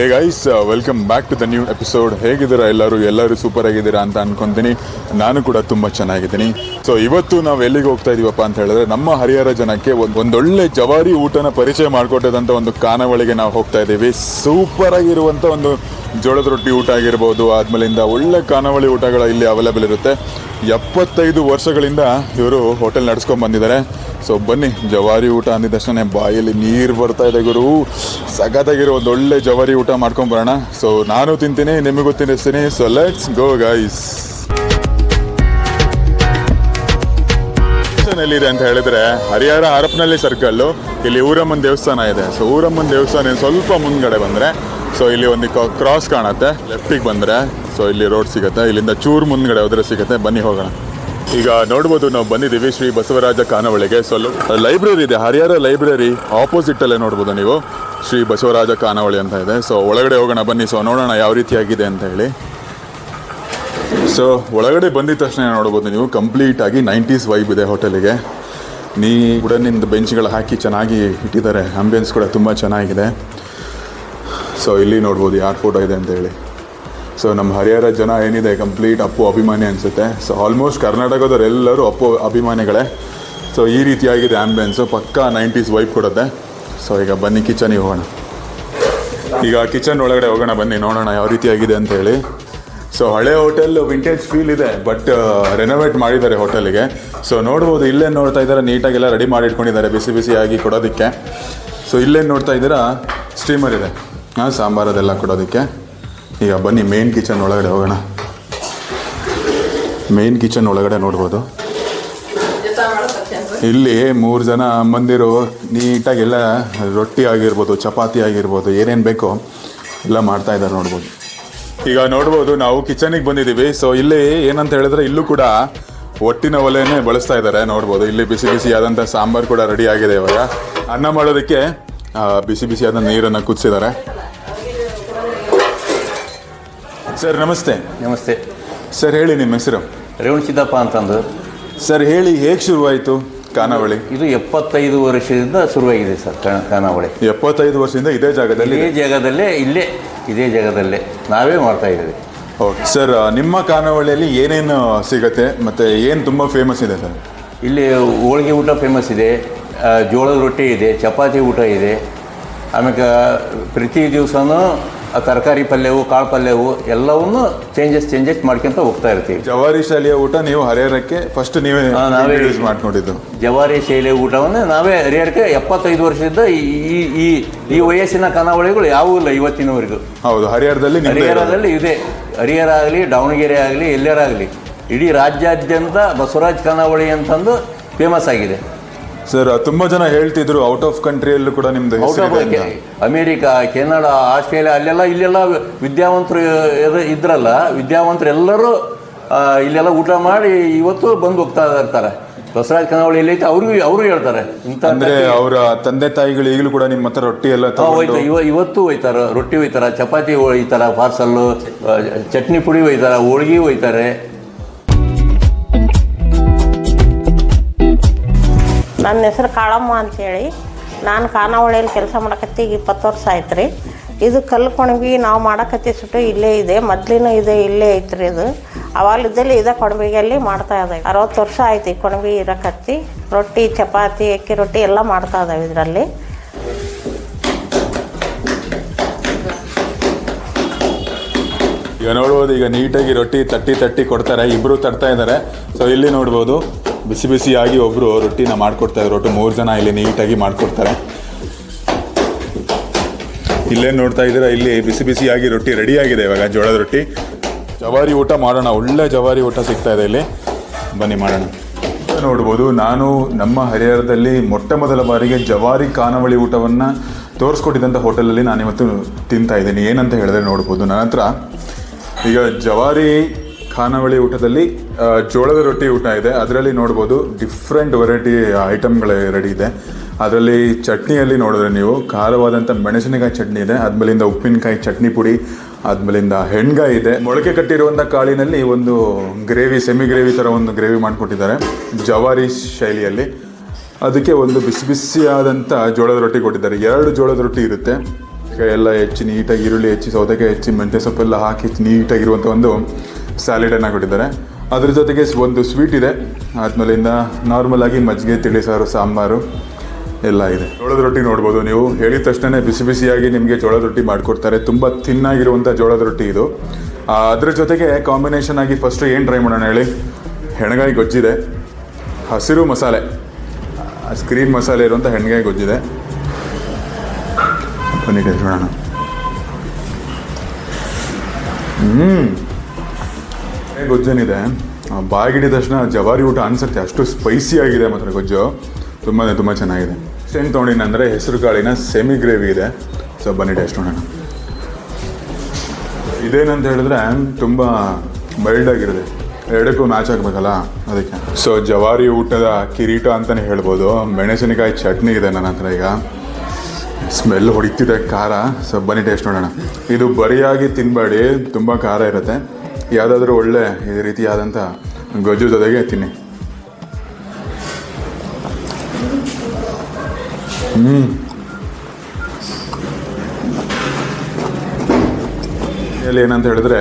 Hey guys welcome back to the new episode ಹೇಗಿದ್ದೀರಾ ಎಲ್ಲರೂ? ಎಲ್ಲರೂ ಸೂಪರ್ ಆಗಿದ್ದೀರಾ ಅಂತ ಅನ್ಕೊಂತೀನಿ. ನಾನು ಕೂಡ ತುಂಬ ಚೆನ್ನಾಗಿದ್ದೀನಿ. ಸೊ ಇವತ್ತು ನಾವು ಎಲ್ಲಿಗೆ ಹೋಗ್ತಾ ಇದೀವಪ್ಪ ಅಂತ ಹೇಳಿದ್ರೆ, ನಮ್ಮ ಹರಿಹರ ಜನಕ್ಕೆ ಒಂದು ಒಂದೊಳ್ಳೆ ಜವಾರಿ ಊಟನ ಪರಿಚಯ ಮಾಡಿಕೊಟ್ಟದಂಥ ಒಂದು ಕಾನವಳಿಗೆ ನಾವು ಹೋಗ್ತಾ ಇದ್ದೀವಿ. ಸೂಪರ್ ಆಗಿರುವಂಥ ಒಂದು ಜೋಳದ ರೊಟ್ಟಿ ಊಟ ಆಗಿರ್ಬೋದು, ಆದ್ಮೇಲಿಂದ ಒಳ್ಳೆ ಕಾನವಳಿ ಊಟಗಳು ಇಲ್ಲಿ ಅವೈಲೇಬಲ್ ಇರುತ್ತೆ. ಎಪ್ಪತ್ತೈದು ವರ್ಷಗಳಿಂದ ಇವರು ಹೋಟೆಲ್ ನಡೆಸ್ಕೊಂಡು ಬಂದಿದ್ದಾರೆ. ಸೊ ಬನ್ನಿ, ಜವಾರಿ ಊಟ ಅಂದಿದ ತಕ್ಷಣ ಬಾಯಲ್ಲಿ ನೀರು ಬರ್ತಾ ಇದೆ ಗುರು. ಸಖತ್ತಾಗಿರೋ ಒಂದು ಒಳ್ಳೆ ಜವಾರಿ ಊಟ ಮಾಡ್ಕೊಂಡ್ ಬರೋಣ. ಸೊ ನಾನು ತಿಂತೀನಿ, ನಿಮಗೂ ತಿನ್ನಿಸ್ತೀನಿ. ಸೊ ಲೆಟ್ಸ್ ಗೋ ಗೈಸ್ ಎಲ್ಲಿದೆ ಅಂತ ಹೇಳಿದ್ರೆ, ಹರಿಹರ ಹರಪನಹಳ್ಳಿ ಸರ್ಕಲ್ಲು ಇಲ್ಲಿ ಊರಮ್ಮನ ದೇವಸ್ಥಾನ ಇದೆ. ಸೊ ಊರಮ್ಮನ ದೇವಸ್ಥಾನ ಸ್ವಲ್ಪ ಮುಂದ್ಗಡೆ ಬಂದರೆ ಸೊ ಇಲ್ಲಿ ಒಂದು ಕ್ರಾಸ್ ಕಾಣುತ್ತೆ. ಲೆಫ್ಟಿಗೆ ಬಂದರೆ ಸೊ ಇಲ್ಲಿ ರೋಡ್ ಸಿಗುತ್ತೆ. ಇಲ್ಲಿಂದ ಚೂರು ಮುಂದ್ಗಡೆ ಹೋದ್ರೆ ಸಿಗುತ್ತೆ. ಬನ್ನಿ ಹೋಗೋಣ. ಈಗ ನೋಡ್ಬೋದು, ನಾವು ಬಂದಿದ್ದೀವಿ ಶ್ರೀ ಬಸವರಾಜ ಖಾನಾವಳಿಗೆ ಸೊ ಲೈಬ್ರರಿ ಇದೆ. ಹರಿಹರ ಲೈಬ್ರರಿ ಆಪೋಸಿಟಲ್ಲೇ ನೋಡ್ಬೋದು ನೀವು. ಶ್ರೀ ಬಸವರಾಜ ಖಾನಾವಳಿ ಅಂತ ಇದೆ. ಸೊ ಒಳಗಡೆ ಹೋಗೋಣ, ಬನ್ನಿ. ಸೊ ನೋಡೋಣ ಯಾವ ರೀತಿಯಾಗಿದೆ ಅಂತ ಹೇಳಿ. ಸೊ ಒಳಗಡೆ ಬಂದಿದ ತಕ್ಷಣ ನೋಡ್ಬೋದು ನೀವು? ಕಂಪ್ಲೀಟ್ ಆಗಿ ನೈಂಟೀಸ್ ವೈಬ್ ಇದೆ ಹೋಟೆಲಿಗೆ. ನೀ ಕೂಡ ನಿಂದು ಬೆಂಚ್ಗಳು ಹಾಕಿ ಚೆನ್ನಾಗಿ ಇಟ್ಟಿದ್ದಾರೆ. ಆಂಬಿಯನ್ಸ್ ಕೂಡ ತುಂಬ ಚೆನ್ನಾಗಿದೆ. ಸೊ ಇಲ್ಲಿ ನೋಡ್ಬೋದು ಯಾರು ಫೋಟೋ ಇದೆ ಅಂತ ಹೇಳಿ. ಸೊ ನಮ್ಮ ಹರಿಹರ ಜನ ಏನಿದೆ ಕಂಪ್ಲೀಟ್ ಅಪ್ಪು ಅಭಿಮಾನಿ ಅನಿಸುತ್ತೆ. ಸೊ ಆಲ್ಮೋಸ್ಟ್ ಕರ್ನಾಟಕದವರೆಲ್ಲರೂ ಅಪ್ಪು ಅಭಿಮಾನಿಗಳೇ. ಸೊ ಈ ರೀತಿಯಾಗಿದೆ ಆ್ಯಂಬುಲೆನ್ಸು ಪಕ್ಕಾ ನೈಂಟೀಸ್ ವೈಪ್ ಕೊಡುತ್ತೆ. ಸೊ ಈಗ ಬನ್ನಿ ಕಿಚನಿಗೆ ಹೋಗೋಣ. ಈಗ ಕಿಚನ್ ಒಳಗಡೆ ಹೋಗೋಣ, ಬನ್ನಿ ನೋಡೋಣ ಯಾವ ರೀತಿಯಾಗಿದೆ ಅಂತ ಹೇಳಿ. ಸೊ ಹಳೆ ಹೋಟೆಲ್ ವಿಂಟೇಜ್ ಫೀಲ್ ಇದೆ ಬಟ್ ರೆನೋವೇಟ್ ಮಾಡಿದ್ದಾರೆ ಹೋಟೆಲಿಗೆ ಸೊ ನೋಡ್ಬೋದು ಇಲ್ಲೇ ನೋಡ್ತಾ ಇದ್ದಾರೆ ನೀಟಾಗೆಲ್ಲ ರೆಡಿ ಮಾಡಿ ಇಟ್ಕೊಂಡಿದ್ದಾರೆ ಬಿಸಿ ಬಿಸಿಯಾಗಿ ಕೊಡೋದಕ್ಕೆ. ಸೊ ಇಲ್ಲೇನು ನೋಡ್ತಾ ಇದ್ದೀರಾ? ಸ್ಟೀಮರ್ ಇದೆ. ಹಾಂ ಸಾಂಬಾರದೆಲ್ಲ ಕೊಡೋದಕ್ಕೆ. ಈಗ ಬನ್ನಿ ಮೇನ್ ಕಿಚನ್ ಒಳಗಡೆ ಹೋಗೋಣ. ಮೇನ್ ಕಿಚನ್ ಒಳಗಡೆ ನೋಡ್ಬೋದು. ಇಲ್ಲಿ ಮೂರು ಜನ ಅಮ್ಮಂದಿರು ನೀಟಾಗೆಲ್ಲ ರೊಟ್ಟಿ ಆಗಿರ್ಬೋದು, ಚಪಾತಿ ಆಗಿರ್ಬೋದು, ಏನೇನು ಬೇಕೋ ಎಲ್ಲ ಮಾಡ್ತಾ ಇದ್ದಾರೆ ನೋಡ್ಬೋದು. ಈಗ ನೋಡ್ಬೋದು, ನಾವು ಕಿಚನಿಗೆ ಬಂದಿದ್ದೀವಿ. ಸೊ ಇಲ್ಲಿ ಏನಂತ ಹೇಳಿದ್ರೆ ಇಲ್ಲೂ ಕೂಡ ಒಟ್ಟಿನ ಒಲೆನೇ ಬಳಸ್ತಾ ಇದ್ದಾರೆ ನೋಡ್ಬೋದು. ಇಲ್ಲಿ ಬಿಸಿ ಬಿಸಿ ಆದಂಥ ಸಾಂಬಾರು ಕೂಡ ರೆಡಿ ಆಗಿದೆ ಇವಾಗ. ಅನ್ನ ಮಾಡೋದಕ್ಕೆ ಬಿಸಿ ಬಿಸಿಯಾದ ನೀರನ್ನು ಕುದಿಸಿದ್ದಾರೆ. ಸರ್ ನಮಸ್ತೆ. ನಮಸ್ತೆ. ಸರ್ ಹೇಳಿ ನಿಮ್ಮ ಹೆಸರು. ರೇವಣ ಸಿದ್ದಪ್ಪ ಅಂತಂದು. ಸರ್ ಹೇಳಿ ಹೇಗೆ ಶುರುವಾಯಿತು ಖಾನಾವಳಿ? ಇದು ಎಪ್ಪತ್ತೈದು ವರ್ಷದಿಂದ ಶುರುವಾಗಿದೆ ಸರ್ ಖಾನಾವಳಿ. ಎಪ್ಪತ್ತೈದು ವರ್ಷದಿಂದ ಇದೇ ಜಾಗದಲ್ಲಿ ಇದೇ ಜಾಗದಲ್ಲೇ ಇಲ್ಲೇ ಇದೇ ಜಾಗದಲ್ಲೇ ನಾವೇ ಮಾಡ್ತಾ ಇದ್ದೀವಿ. ಓಕೆ ಸರ್ ನಿಮ್ಮ ಖಾನಾವಳಿಯಲ್ಲಿ ಏನೇನು ಸಿಗುತ್ತೆ ಮತ್ತು ಏನು ತುಂಬ ಫೇಮಸ್ ಇದೆ ಸರ್? ಇಲ್ಲಿ ಹೋಳಿಗೆ ಊಟ ಫೇಮಸ್ ಇದೆ ಜೋಳದ ರೊಟ್ಟಿ ಇದೆ ಚಪಾತಿ ಊಟ ಇದೆ ಆಮೇಲೆ ಪ್ರತಿ ದಿವಸನೂ ತರಕಾರಿ ಪಲ್ಯವು ಕಾಳು ಪಲ್ಯವು ಎಲ್ಲವನ್ನು ಚೇಂಜಸ್ ಚೇಂಜಸ್ ಮಾಡ್ಕೊಂತ ಹೋಗ್ತಾ ಇರ್ತೀವಿ. ಜವಾರಿ ಶೈಲಿಯ ಊಟ ನೀವು ಹರಿಹರಕ್ಕೆ ಫಸ್ಟ್ ನೀವೇ ಹಾ, ನಾವೇ ಯೂಸ್ ಮಾಡ್ಕೊಂಡಿದ್ದು. ಜವಾರಿ ಶೈಲಿಯ ಊಟವನ್ನು ನಾವೇ ಹರಿಹರಕ್ಕೆ ಎಪ್ಪತ್ತೈದು ವರ್ಷದಿಂದ ಈ ಈ- ಈ ಈ ವಯಸ್ಸಿನ ಖಾನಾವಳಿಗಳು ಯಾವೂ ಇಲ್ಲ ಇವತ್ತಿನವರೆಗೂ. ಹೌದು ಹರಿಹರದಲ್ಲಿ ನಿಮ್ದೇ ಇರೋದು. ಹರಿಹರದಲ್ಲಿ ಇದೆ. ಹರಿಹರ ಆಗಲಿ ದಾವಣಗೆರೆ ಆಗಲಿ ಎಲ್ಲರಾಗಲಿ ಇಡೀ ರಾಜ್ಯಾದ್ಯಂತ ಬಸವರಾಜ್ ಖಾನಾವಳಿ ಅಂತಂದು ಫೇಮಸ್ ಆಗಿದೆ. ಸರ್ ತುಂಬಾ ಜನ ಹೇಳ್ತಿದ್ರು ಔಟ್ ಆಫ್ ಕಂಟ್ರಿಯಲ್ಲೂ ಕೂಡ ನಿಮ್ದು out of America Canada Australia ಅಲ್ಲೆಲ್ಲ ಇಲ್ಲೆಲ್ಲ ವಿದ್ಯಾವಂತರು ಇದ್ರಲ್ಲ ವಿದ್ಯಾವಂತರು ಎಲ್ಲರೂ ಇಲ್ಲೆಲ್ಲ ಊಟ ಮಾಡಿ ಇವತ್ತು ಬಂದು ಹೋಗ್ತಾ ಇರ್ತಾರೆ. ಬಸವರಾಜ್ ಕನಾವಳಿ ಎಲ್ಲೈತೆ ಅವ್ರಿಗೂ ಅವರು ಹೇಳ್ತಾರೆ. ಇಂಥ ಅಂದ್ರೆ ಅವರ ತಂದೆ ತಾಯಿಗಳು ಈಗಲೂ ಕೂಡ ನಿಮ್ಮ ಹತ್ರ ರೊಟ್ಟಿ ಎಲ್ಲ ಇವತ್ತು ಹೋಯ್ತಾರ ರೊಟ್ಟಿ ಹೋಯ್ತಾರ ಚಪಾತಿ ಹೋಯ್ತಾರ ಪಾರ್ಸಲ್ಲು ಚಟ್ನಿ ಪುಡಿ ಹೋಯ್ತಾರ ಹೋಳ್ಗಿ ಒಯ್ತಾರೆ ನನ್ನ ಹೆಸರು ಕಾಳಮ್ಮ ಅಂಥೇಳಿ ನಾನು ಖಾನಾವಳಿಯಲ್ಲಿ ಕೆಲಸ ಮಾಡಕತ್ತಿ ಈಗ ಇಪ್ಪತ್ತು ವರ್ಷ ಆಯ್ತು ರೀ ಇದು ಕಲ್ಲು ಕೊಣಬಿ ನಾವು ಮಾಡಕತ್ತಿ ಸುಟ್ಟು ಇಲ್ಲೇ ಇದೆ, ಮೊದ್ಲಿನೂ ಇದೆ, ಇಲ್ಲೇ ಐತ್ರಿ ಇದು. ಅವಾಗಲಿದ್ದಲ್ಲಿ ಇದೇ ಕೊಣಬಿಗೆಯಲ್ಲಿ ಮಾಡ್ತಾ ಇದ್ದಾವೆ ಅರವತ್ತು ವರ್ಷ ಆಯ್ತು ಈ ಕೊಣಬಿ ಇರಕತ್ತಿ. ರೊಟ್ಟಿ, ಚಪಾತಿ, ಅಕ್ಕಿ ರೊಟ್ಟಿ ಎಲ್ಲ ಮಾಡ್ತಾ ಇದ್ದಾವೆ ಇದರಲ್ಲಿ. ಈಗ ನೋಡ್ಬೋದು, ಈಗ ನೀಟಾಗಿ ರೊಟ್ಟಿ ತಟ್ಟಿ ತಟ್ಟಿ ಕೊಡ್ತಾರೆ ಇಬ್ಬರು ತಟ್ತಾ ಇದ್ದಾರೆ ಸೊ ಇಲ್ಲಿ ನೋಡ್ಬೋದು ಬಿಸಿ ಬಿಸಿಯಾಗಿ ಒಬ್ಬರು ರೊಟ್ಟಿನ ಮಾಡ್ಕೊಡ್ತಾ ರೊಟ್ಟಿ ಒಟ್ಟು ಮೂರು ಜನ ಇಲ್ಲಿ ನೀಟಾಗಿ ಮಾಡಿಕೊಡ್ತಾರೆ. ಇಲ್ಲೇನು ನೋಡ್ತಾ ಇದ್ದೀರಾ? ಇಲ್ಲಿ ಬಿಸಿ ಬಿಸಿಯಾಗಿ ರೊಟ್ಟಿ ರೆಡಿಯಾಗಿದೆ ಇವಾಗ, ಜೋಳದ ರೊಟ್ಟಿ. ಜವಾರಿ ಊಟ ಮಾಡೋಣ. ಒಳ್ಳೆ ಜವಾರಿ ಊಟ ಸಿಗ್ತಾ ಇದೆ ಇಲ್ಲಿ. ಬನ್ನಿ ಮಾಡೋಣ. ನೋಡ್ಬೋದು, ನಾನು ನಮ್ಮ ಹರಿಹರದಲ್ಲಿ ಮೊಟ್ಟ ಮೊದಲ ಬಾರಿಗೆ ಜವಾರಿ ಖಾನಾವಳಿ ಊಟವನ್ನು ತೋರಿಸ್ಕೊಟ್ಟಿದ್ದಂಥ ಹೋಟೆಲಲ್ಲಿ ನಾನಿವತ್ತು ತಿಂತಾ ಇದ್ದೀನಿ. ಏನಂತ ಹೇಳಿದ್ರೆ ನೋಡ್ಬೋದು. ನನ್ನ ಈಗ ಜವಾರಿ ಖಾನಾವಳಿ ಊಟದಲ್ಲಿ ಜೋಳದ ರೊಟ್ಟಿ ಊಟ ಇದೆ. ಅದರಲ್ಲಿ ನೋಡ್ಬೋದು ಡಿಫ್ರೆಂಟ್ ವೆರೈಟಿ ಐಟಮ್ಗಳು ರೆಡಿ ಇದೆ. ಅದರಲ್ಲಿ ಚಟ್ನಿಯಲ್ಲಿ ನೋಡಿದ್ರೆ ನೀವು ಖಾರವಾದಂಥ ಮೆಣಸಿನಕಾಯಿ ಚಟ್ನಿ ಇದೆ. ಆದ್ಮೇಲಿಂದ ಉಪ್ಪಿನಕಾಯಿ ಚಟ್ನಿ ಪುಡಿ ಆದ್ಮೇಲಿಂದ ಹೆಣ್ಗಾಯಿ ಇದೆ. ಮೊಳಕೆ ಕಟ್ಟಿರುವಂಥ ಕಾಳಿನಲ್ಲಿ ಒಂದು ಗ್ರೇವಿ ಸೆಮಿ ಗ್ರೇವಿ ಥರ ಒಂದು ಗ್ರೇವಿ ಮಾಡಿಕೊಟ್ಟಿದ್ದಾರೆ ಜವಾರಿ ಶೈಲಿಯಲ್ಲಿ. ಅದಕ್ಕೆ ಒಂದು ಬಿಸಿ ಬಿಸಿಯಾದಂಥ ಜೋಳದ ರೊಟ್ಟಿ ಕೊಟ್ಟಿದ್ದಾರೆ. ಎರಡು ಜೋಳದ ರೊಟ್ಟಿ ಇರುತ್ತೆ. ಎಲ್ಲ ಹೆಚ್ಚಿ ನೀಟಾಗಿ ಈರುಳ್ಳಿ ಹೆಚ್ಚಿ, ಸೌತೆಕಾಯಿ ಹೆಚ್ಚಿ, ಮೆಂತ್ಯ ಸೊಪ್ಪೆಲ್ಲ ಹಾಕಿ ನೀಟಾಗಿರುವಂಥ ಒಂದು ಸ್ಯಾಲೆಡನ್ನು ಕೊಟ್ಟಿದ್ದಾರೆ. ಅದ್ರ ಜೊತೆಗೆ ಒಂದು ಸ್ವೀಟ್ ಇದೆ. ಆದ್ಮೇಲಿಂದ ನಾರ್ಮಲ್ ಆಗಿ ಮಜ್ಜಿಗೆ, ತಿಳಿ ಸಾರು, ಸಾಂಬಾರು ಎಲ್ಲ ಇದೆ. ಜೋಳದ ರೊಟ್ಟಿ ನೋಡ್ಬೋದು ನೀವು. ಹೇಳಿದ ತಕ್ಷಣ ಬಿಸಿ ಬಿಸಿಯಾಗಿ ನಿಮಗೆ ಜೋಳದ ರೊಟ್ಟಿ ಮಾಡಿಕೊಡ್ತಾರೆ. ತುಂಬ ತಿನ್ನಾಗಿರುವಂಥ ಜೋಳದ ರೊಟ್ಟಿ ಇದು. ಅದ್ರ ಜೊತೆಗೆ ಕಾಂಬಿನೇಷನ್ ಆಗಿ ಫಸ್ಟು ಏನು ಟ್ರೈ ಮಾಡೋಣ ಹೇಳಿ. ಹೆಣಗಾಯಿ ಗೊಜ್ಜಿದೆ. ಹಸಿರು ಮಸಾಲೆ. ಸ್ಕ್ರೀನ್ ಮಸಾಲೆ ಇರುವಂಥ ಹೆಣಗಾಯಿ ಗೊಜ್ಜಿದೆ. ಬನ್ನಿ ಗೊಜ್ಜೇನಿದೆ. ಬಾಯಿಗಿಡಿದ ತಕ್ಷಣ ಜವಾರಿ ಊಟ ಅನ್ಸುತ್ತೆ. ಅಷ್ಟು ಸ್ಪೈಸಿ ಆಗಿದೆ ಮಾತ್ರ ಗೊಜ್ಜು. ತುಂಬಾ ತುಂಬ ಚೆನ್ನಾಗಿದೆ. ಏನು ತೊಗೊಂಡಿನ ಅಂದರೆ ಹೆಸರು ಕಾಳಿನ ಸೆಮಿ ಗ್ರೇವಿ ಇದೆ. ಸೊ ಬನ್ನಿ ಟೇಸ್ಟ್ ನೋಡೋಣ. ಇದೇನಂತ ಹೇಳಿದ್ರೆ ತುಂಬ ಮೈಲ್ಡ್ ಆಗಿರುತ್ತೆ. ಎರಡಕ್ಕೂ ಮ್ಯಾಚ್ ಆಗಬೇಕಲ್ಲ ಅದಕ್ಕೆ. ಸೊ ಜವಾರಿ ಊಟದ ಕಿರೀಟ ಅಂತಲೇ ಹೇಳ್ಬೋದು. ಮೆಣಸಿನಕಾಯಿ ಚಟ್ನಿ ಇದೆ ನನ್ನ ಹತ್ರ ಈಗ. ಸ್ಮೆಲ್ ಹೊಡಿತಿದೆ ಖಾರ. ಸೊ ಬನ್ನಿ ಟೇಸ್ಟ್ ನೋಡೋಣ. ಇದು ಬರಿಯಾಗಿ ತಿನ್ನಬೇಡಿ ತುಂಬ ಖಾರ ಇರುತ್ತೆ. ಯಾವುದಾದ್ರೂ ಒಳ್ಳೆ ರೀತಿಯಾದಂಥ ಗೊಜ್ಜು ಜೊತೆಗೆ ತಿನ್ನಿ. ಇಲ್ಲಿ ಏನಂತ ಹೇಳಿದ್ರೆ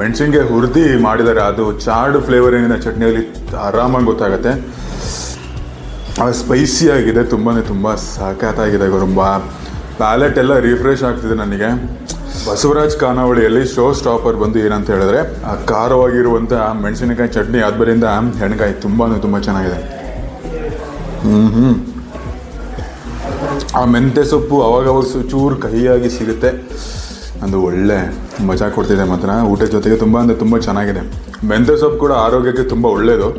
ಮೆಣಸಿನ್ಗೆ ಹುರಿದಿ ಹುರಿದು ಮಾಡಿದ್ದಾರೆ ಅದು ಚಾರ್ಡ್ ಫ್ಲೇವರ್ ಏನಿದೆ ಚಟ್ನಿಯಲ್ಲಿ ಆರಾಮಾಗಿ ಗೊತ್ತಾಗುತ್ತೆ. ಸ್ಪೈಸಿ ಆಗಿದೆ ತುಂಬಾ ತುಂಬ ಸಖತ್ತಾಗಿದೆ ಗುರುಂಬ. ಪ್ಯಾಲೆಟ್ ಎಲ್ಲ ರಿಫ್ರೆಶ್ ಆಗ್ತಿದೆ ನನಗೆ. ಬಸವರಾಜ್ ಖಾನಾವಳಿಯಲ್ಲಿ ಶೋ ಸ್ಟಾಪರ್ ಬಂದು ಏನಂತ ಹೇಳಿದ್ರೆ, ಆ ಖಾರವಾಗಿರುವಂಥ ಮೆಣಸಿನಕಾಯಿ ಚಟ್ನಿ ಆದ್ದರಿಂದ ಹೆಣ್ಕಾಯಿ ತುಂಬಾ ತುಂಬ ಚೆನ್ನಾಗಿದೆ. ಹ್ಞೂ ಹ್ಞೂ ಆ ಮೆಂತ್ಯ ಸೊಪ್ಪು ಅವಾಗವಾಗ ಸು- ಚೂರು ಕಹಿಯಾಗಿ ಸಿಗುತ್ತೆ. ಅದು ಒಳ್ಳೆ ಮಜಾ ಕೊಡ್ತಿದೆ ಮಾತ್ರ. ಊಟದ ಜೊತೆಗೆ ತುಂಬ ಅಂದರೆ ತುಂಬ ಚೆನ್ನಾಗಿದೆ. ಮೆಂತ್ಯ ಸೊಪ್ಪು ಕೂಡ ಆರೋಗ್ಯಕ್ಕೆ ತುಂಬ ಒಳ್ಳೆಯದು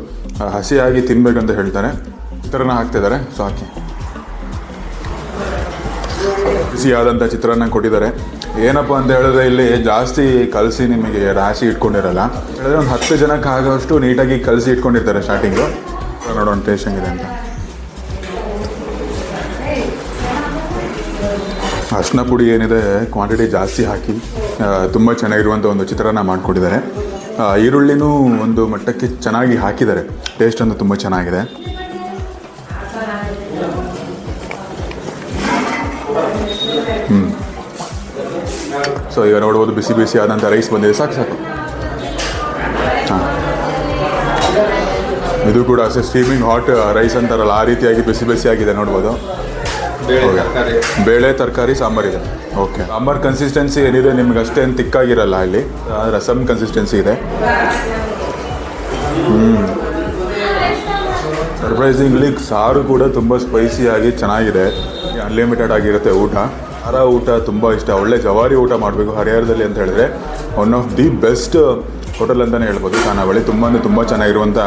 ಹಸಿಯಾಗಿ ತಿನ್ಬೇಕಂತ ಹೇಳ್ತಾರೆ. ಚಿತ್ರಾನ್ನ ಹಾಕ್ತಿದ್ದಾರೆ. ಸೊ, ಹಾಕಿ. ಬಿಸಿಯಾದಂಥ ಚಿತ್ರಾನ್ನ ಕೊಟ್ಟಿದ್ದಾರೆ. ಏನಪ್ಪ ಅಂತ ಹೇಳಿದ್ರೆ ಇಲ್ಲಿ ಜಾಸ್ತಿ ಕಲಸಿ ನಿಮಗೆ ರಾಶಿ ಇಟ್ಕೊಂಡಿರಲ್ಲ. ಹೇಳಿದ್ರೆ ಒಂದು ಹತ್ತು ಜನಕ್ಕೆ ಆಗೋಷ್ಟು ನೀಟಾಗಿ ಕಲಸಿ ಇಟ್ಕೊಂಡಿರ್ತಾರೆ ಸ್ಟಾರ್ಟಿಂಗು ನೋಡೋಣ ಟೇಸ್ಟ್ ಹೆಂಗಿದೆ ಅಂತ. ಅರ್ಶಿನ ಪುಡಿ ಏನಿದೆ ಕ್ವಾಂಟಿಟಿ ಜಾಸ್ತಿ ಹಾಕಿ ತುಂಬ ಚೆನ್ನಾಗಿರುವಂಥ ಒಂದು ಚಿತ್ರಾನ್ನ ಮಾಡಿಕೊಟ್ಟಿದ್ದಾರೆ ಈರುಳ್ಳಿನೂ ಒಂದು ಮಟ್ಟಕ್ಕೆ ಚೆನ್ನಾಗಿ ಹಾಕಿದ್ದಾರೆ. ಟೇಸ್ಟ್ ಅಂತೂ ತುಂಬ ಚೆನ್ನಾಗಿದೆ. ಸೊ ಈಗ ನೋಡ್ಬೋದು ಬಿಸಿ ಬಿಸಿ ಆದಂಥ ರೈಸ್ ಬಂದಿದೆ. ಸಾಕು ಸಾಕು. ಹಾಂ. ಇದು ಕೂಡ ಅಷ್ಟೇ ಸ್ಟೀಮಿಂಗ್ ಹಾಟ್ ರೈಸ್ ಅಂತಾರಲ್ಲ ಆ ರೀತಿಯಾಗಿ ಬಿಸಿ ಬಿಸಿ ಆಗಿದೆ ನೋಡ್ಬೋದು. ಬೇಳೆ ತರಕಾರಿ. ಸಾಂಬಾರಿದೆ ಓಕೆ ಸಾಂಬಾರ್ ಕನ್ಸಿಸ್ಟೆನ್ಸಿ ಏನಿದೆ ನಿಮ್ಗೆ ಅಷ್ಟೇನು ತಿಕ್ಕಾಗಿರಲ್ಲ ಅಲ್ಲಿ. ರಸಮ್ ಕನ್ಸಿಸ್ಟೆನ್ಸಿ ಇದೆ. ಸರ್ಪ್ರೈಸಿಂಗ್ಲಿ ಸಾರು ಕೂಡ ತುಂಬ ಸ್ಪೈಸಿಯಾಗಿ ಚೆನ್ನಾಗಿದೆ. ಅನ್ಲಿಮಿಟೆಡ್ ಆಗಿರುತ್ತೆ ಊಟ. ಖಾರ ಊಟ ತುಂಬ ಇಷ್ಟ. ಒಳ್ಳೆ ಜವಾರಿ ಊಟ ಮಾಡಬೇಕು ಹರಿಹರದಲ್ಲಿ ಅಂತ ಹೇಳಿದ್ರೆ. One of the best hotel ಅಂತಲೇ ಹೇಳ್ಬೋದು. ಖಾನಾವಳಿ ತುಂಬ ತುಂಬ ಚೆನ್ನಾಗಿರುವಂಥ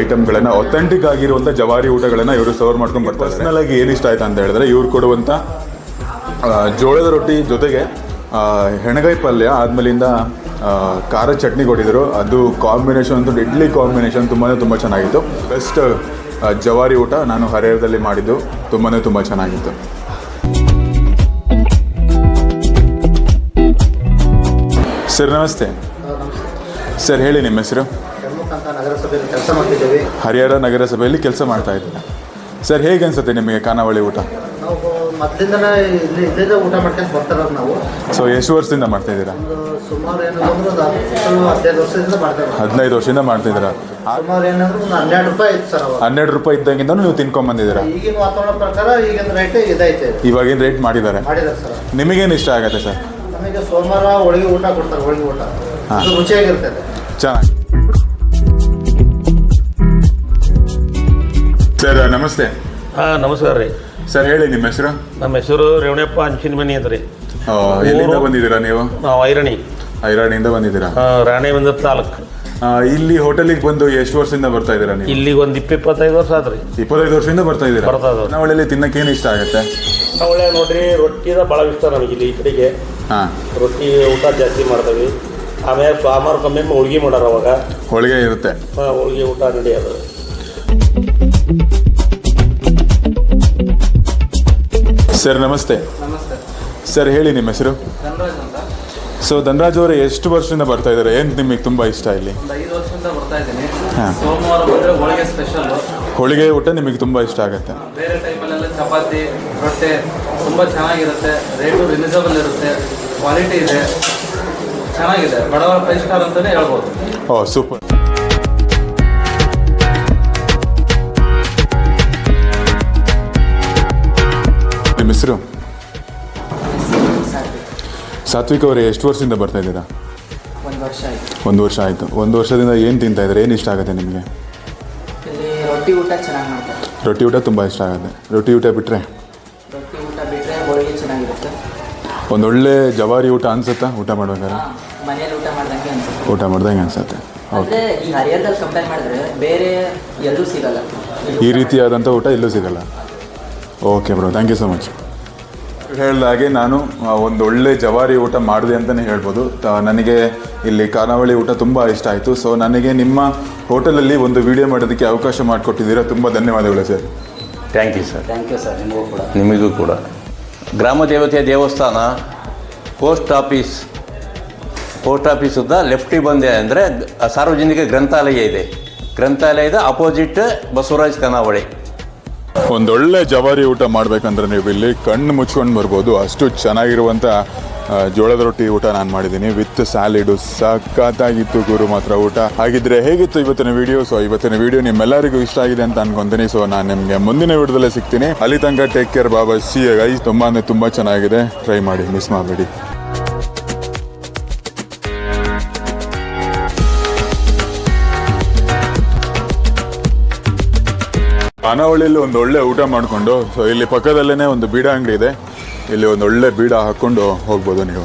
ಐಟಮ್ಗಳನ್ನು ಒಥೆಂಟಿಕ್ ಆಗಿರುವಂಥ ಜವಾರಿ ಊಟಗಳನ್ನು ಇವರು ಸರ್ವ್ ಮಾಡ್ಕೊಂಡು ಬರ್ತಾರೆ. ಪರ್ಸನಲ್ ಆಗಿ ಏನಿಷ್ಟ ಇಷ್ಟ ಆಯ್ತು ಅಂತ ಹೇಳಿದ್ರೆ ಇವ್ರು ಕೊಡುವಂಥ ಜೋಳದ ರೊಟ್ಟಿ ಜೊತೆಗೆ ಹೆಣಗಾಯಿ ಪಲ್ಯ ಆದ್ಮೇಲಿಂದ ಖಾರ ಚಟ್ನಿ ಕೊಟ್ಟಿದ್ರು. ಅದು ಕಾಂಬಿನೇಷನ್ ಅಂತ ಇಡ್ಲಿ ಕಾಂಬಿನೇಷನ್ ತುಂಬಾ ತುಂಬ ಚೆನ್ನಾಗಿತ್ತು. ಬೆಸ್ಟ್ ಜವಾರಿ ಊಟ ನಾನು ಹರಿಹರದಲ್ಲಿ ಮಾಡಿದ್ದು. ತುಂಬಾ ತುಂಬ ಚೆನ್ನಾಗಿತ್ತು. ಸರ್ ನಮಸ್ತೆ. ಸರ್ ಹೇಳಿ ನಿಮ್ಮ ಹೆಸರು. ನಗರಸಭೆಯಲ್ಲಿ ಕೆಲಸ ಮಾಡ್ತಿದ್ದೇವೆ ಹರಿಹರ ನಗರಸಭೆಯಲ್ಲಿ ಕೆಲಸ ಮಾಡ್ತಾ ಇದ್ದೀನಿ. ಸರ್ ಹೇಗೆ ಅನ್ಸುತ್ತೆ ನಿಮಗೆ ಖಾನಾವಳಿ ಊಟ? ನಾವು ಮೊದಲಿಂದನೇ ಇಲ್ಲಿ ಇಲ್ಲೇ ಊಟ ಮಾಡ್ಕೊಂಡು ಬರ್ತಾರೋದು ನಾವು ಸೊ ಎಷ್ಟು ವರ್ಷದಿಂದ ಮಾಡ್ತಾ ಇದ್ದೀರಾ? ಸುಮಾರು ಏನಂದ್ರೆ ಒಂದು ಹತ್ತು ಹದಿನೈದು ವರ್ಷದಿಂದ. ಹದಿನೈದು ಮಾಡ್ತಾ ಇದ್ದೀರಾ? ಸುಮಾರು ಏನಂದ್ರೆ ಒಂದು ಹನ್ನೆರಡು ರೂಪಾಯಿ ಇತ್ತು ಸರ್ ಅವಾಗ ಹನ್ನೆರಡು ರೂಪಾಯಿ ಇದ್ದಾಗಿಂದ ನೀವು ಈಗಿನ ವಾತಾವರಣ ಪ್ರಕಾರ ಈಗಿನ ರೇಟ್ ಇದೈತೆ ಇವಾಗಿನ ರೇಟ್ ಮಾಡಿದ್ದಾರೆ. ಮಾಡಿದ್ದಾರೆ ಸರ್. ನಿಮಗೇನು ಇಷ್ಟ ಆಗುತ್ತೆ ಸರ್? ನಮಗೆ ಸೋಮವಾರ ಹೋಳಿಗೆ ಊಟ ಕೊಡ್ತಾರೆ ಹೋಳಿಗೆ ಊಟ. ಹಾ. ಅದು ರುಚಿಯಾಗಿರ್ತದೆ ಚೆನ್ನಾಗಿ. ಸರ್ ನಮಸ್ತೆ. ಹಾಂ ನಮಸ್ಕಾರ ರೀ. ಸರ್ ಹೇಳಿ ನಿಮ್ಮ ಹೆಸರು? ನಮ್ಮ ಹೆಸರು ರೇವಣಪ್ಪ ಅಂಚಿನ ಮನಿ ಅಂತ ರೀ. ಆ, ಎಲ್ಲಿಂದ ಬಂದಿದ್ದೀರಾ ನೀವು? ನಾವು ಐರಣಿ. ಐರಾಣಿಯಿಂದ ಬಂದಿದ್ದೀರಾ? ಆ, ಬಂದ ತಾಲೂಕು. ಆ, ಇಲ್ಲಿ ಹೋಟೆಲಿಗೆ ಬಂದು ಎಷ್ಟು ವರ್ಷದಿಂದ ಬರ್ತಾ ಇದ್ದೀರಾ ನೀವು? ಇಲ್ಲಿಗೆ ಒಂದು ಇಪ್ಪ ಇಪ್ಪತ್ತೈದು ವರ್ಷ ಆತು ರೀ. ಇಪ್ಪತ್ತೈದು ವರ್ಷದಿಂದ ಬರ್ತಾ ಇದ್ದೀರಾ? ಬರ್ತಾ ಇದ್ದಾರೆ. ತಿನ್ನಕ್ಕೆ ಏನು ಇಷ್ಟ ಆಗುತ್ತೆ? ಒಳ್ಳೆ ನೋಡ್ರಿ ರೊಟ್ಟಿದ ಭಾಳ ಇಷ್ಟ ನಮಗೆ ಇಲ್ಲಿ ಈ ಕಡೆಗೆ. ಹಾಂ. ರೊಟ್ಟಿ ಊಟ ಜಾಸ್ತಿ ಮಾಡ್ತೀವಿ. ಆಮೇಲೆ ಸಾಮಾರು ಕಮ್ಮಿ ಹೋಳಿಗೆ ಮಾಡೋರು ಅವಾಗ. ಹೋಳಿಗೆ ಇರುತ್ತೆ. ಹೋಳಿಗೆ ಹೋಳ್ಗೆ ಊಟ ನಡೆಯೋದು ಸರ್ ನಮಸ್ತೆ. ನಮಸ್ತೆ. ಸರ್ ಹೇಳಿ ನಿಮ್ಮ ಹೆಸರು? ಸೊ ಧನರಾಜ್ ಅವರು ಎಷ್ಟು ವರ್ಷದಿಂದ ಬರ್ತಾ ಇದ್ದಾರೆ? ಏನು ನಿಮಗೆ ತುಂಬ ಇಷ್ಟ ಇಲ್ಲಿ? ಒಂದು ಐದು ವರ್ಷದಿಂದ ಬರ್ತಾ ಇದ್ದೀನಿ. ಹಾ. ಸೋಮವಾರ ಬಂದರೆ ಹೋಳಿಗೆ ಸ್ಪೆಷಲ್ ಹೋಳಿಗೆ ಊಟ ನಿಮಗೆ ತುಂಬ ಇಷ್ಟ ಆಗುತ್ತೆ. ಬೇರೆ ಟೈಮಲ್ಲೆಲ್ಲ ಚಪಾತಿ ರೊಟ್ಟೆ ತುಂಬ ಚೆನ್ನಾಗಿರುತ್ತೆ. ರೇಟು ರಿನಿಸಬಲ್ ಇರುತ್ತೆ. ಕ್ವಾಲಿಟಿ ಇದೆ. ಚೆನ್ನಾಗಿದೆ. ಬಡವರ ಫೈವ್ ಸ್ಟಾರ್ ಅಂತಲೇ ಹೇಳ್ಬೋದು. ಓ ಸೂಪರ್ ನಿಮ್ಮ ಹೆಸರು? ಸಾತ್ವಿಕ್ ಅವರು ಎಷ್ಟು ವರ್ಷದಿಂದ ಬರ್ತಾ ಇದ್ದೀರಾ? ಒಂದು ವರ್ಷ ಆಯಿತು. ಒಂದು ವರ್ಷ ಆಯಿತು. ಒಂದು ವರ್ಷದಿಂದ ಏನು ತಿಂತಾ ಇದ್ದಾರೆ? ಏನು ಇಷ್ಟ ಆಗುತ್ತೆ ನಿಮಗೆ? ಇಲ್ಲಿ ರೊಟ್ಟಿ ಊಟ ಚೆನ್ನಾಗಿ ಮಾಡ್ತಾರೆ. ರೊಟ್ಟಿ ಊಟ ತುಂಬ ಇಷ್ಟ ಆಗುತ್ತೆ. ರೊಟ್ಟಿ ಊಟ ಬಿಟ್ಟರೆ ರೊಟ್ಟಿ ಊಟ ಬಿಟ್ಟರೆ ಹೋಳಿಗೆ ಚೆನ್ನಾಗಿರುತ್ತೆ. ಒಂದೊಳ್ಳೆ ಜವಾರಿ ಊಟ ಅನ್ಸುತ್ತಾ? ಊಟ ಮಾಡ್ಬೇಕಾದ್ರೆ? ಮನೇಲಿ ಊಟ ಮಾಡ್ದಂಗೆ ಅನ್ಸುತ್ತೆ. ಊಟ ಮಾಡ್ದಂಗೆ ಅನ್ಸುತ್ತೆ. ಓಕೆ. ಅಂದರೆ ಈ ಹರಿಹರದಲ್ಲಿ ಕಂಪೇರ್ ಮಾಡಿದ್ರೆ ಬೇರೆ ಎಲ್ಲೂ ಸಿಗಲ್ಲ. ಈ ರೀತಿಯಾದಂಥ ಊಟ ಎಲ್ಲೂ ಸಿಗಲ್ಲ. Okay bro thank you so much ಹೇಳಿದಾಗೆ ನಾನು ಒಂದು ಒಳ್ಳೆ ಜವಾರಿ ಊಟ ಮಾಡಿದೆ ಅಂತಲೇ ಹೇಳ್ಬೋದು. ನನಗೆ ಇಲ್ಲಿ ಖಾನಾವಳಿ ಊಟ ತುಂಬ ಇಷ್ಟ ಆಯಿತು. ಸೊ ನನಗೆ ನಿಮ್ಮ ಹೋಟೆಲಲ್ಲಿ ಒಂದು ವಿಡಿಯೋ ಮಾಡೋದಕ್ಕೆ ಅವಕಾಶ ಮಾಡಿಕೊಟ್ಟಿದ್ದೀರಾ. ತುಂಬ ಧನ್ಯವಾದಗಳು sir. Thank you sir thank you sir ನಿಮಗೂ ಕೂಡ. ನಿಮಗೂ ಕೂಡ. ಗ್ರಾಮ ದೇವತೆಯ ದೇವಸ್ಥಾನ ಪೋಸ್ಟ್ ಆಫೀಸ್ ಪೋಸ್ಟ್ ಆಫೀಸ್ ಉದ್ದ ಲೆಫ್ಟಿಗೆ ಬಂದೆ ಅಂದರೆ ಸಾರ್ವಜನಿಕ ಗ್ರಂಥಾಲಯ ಇದೆ. ಗ್ರಂಥಾಲಯದ ಅಪೋಸಿಟ್ ಬಸವರಾಜ್ ಖಾನಾವಳಿ ಒಂದೊಳ್ಳೆ ಜವಾರಿ ಊಟ ಮಾಡಬೇಕಂದ್ರೆ ನೀವು ಇಲ್ಲಿ ಕಣ್ಣು ಮುಚ್ಕೊಂಡು ಬರ್ಬೋದು. ಅಷ್ಟು ಚೆನ್ನಾಗಿರುವಂಥ ಜೋಳದ ರೊಟ್ಟಿ ಊಟ ನಾನು ಮಾಡಿದ್ದೀನಿ. With salad. ಸಖತ್ತಾಗಿತ್ತು ಗುರು ಮಾತ್ರ ಊಟ. ಹಾಗಿದ್ರೆ ಹೇಗಿತ್ತು ಇವತ್ತಿನ ವಿಡಿಯೋ ಸೊ ಇವತ್ತಿನ ವಿಡಿಯೋ ನಿಮ್ಮೆಲ್ಲರಿಗೂ ಇಷ್ಟ ಆಗಿದೆ ಅಂತ ಅನ್ಕೊಂತೀನಿ. ಸೊ ನಾನು ನಿಮಗೆ ಮುಂದಿನ ವಿಡಿಯೋದಲ್ಲೇ ಸಿಗ್ತೀನಿ. ಅಲ್ಲಿ ತನಕ ಟೇಕ್ ಕೇರ್ ಬಾಬಾ. ಸಿ ಗೈ ತುಂಬ ಅಂದರೆ ತುಂಬ ಚೆನ್ನಾಗಿದೆ. ಟ್ರೈ ಮಾಡಿ. ಮಿಸ್ ಮಾಡಬೇಡಿ. ಖಾನಾವಳಿಯಲ್ಲಿ ಒಂದು ಒಳ್ಳೆ ಊಟ ಮಾಡಿಕೊಂಡು ಸೊ ಇಲ್ಲಿ ಪಕ್ಕದಲ್ಲೇ ಒಂದು ಬೀಡ ಅಂಗಡಿ ಇದೆ. ಇಲ್ಲಿ ಒಂದು ಒಳ್ಳೆ ಬೀಡ ಹಾಕ್ಕೊಂಡು ಹೋಗ್ಬೋದು ನೀವು.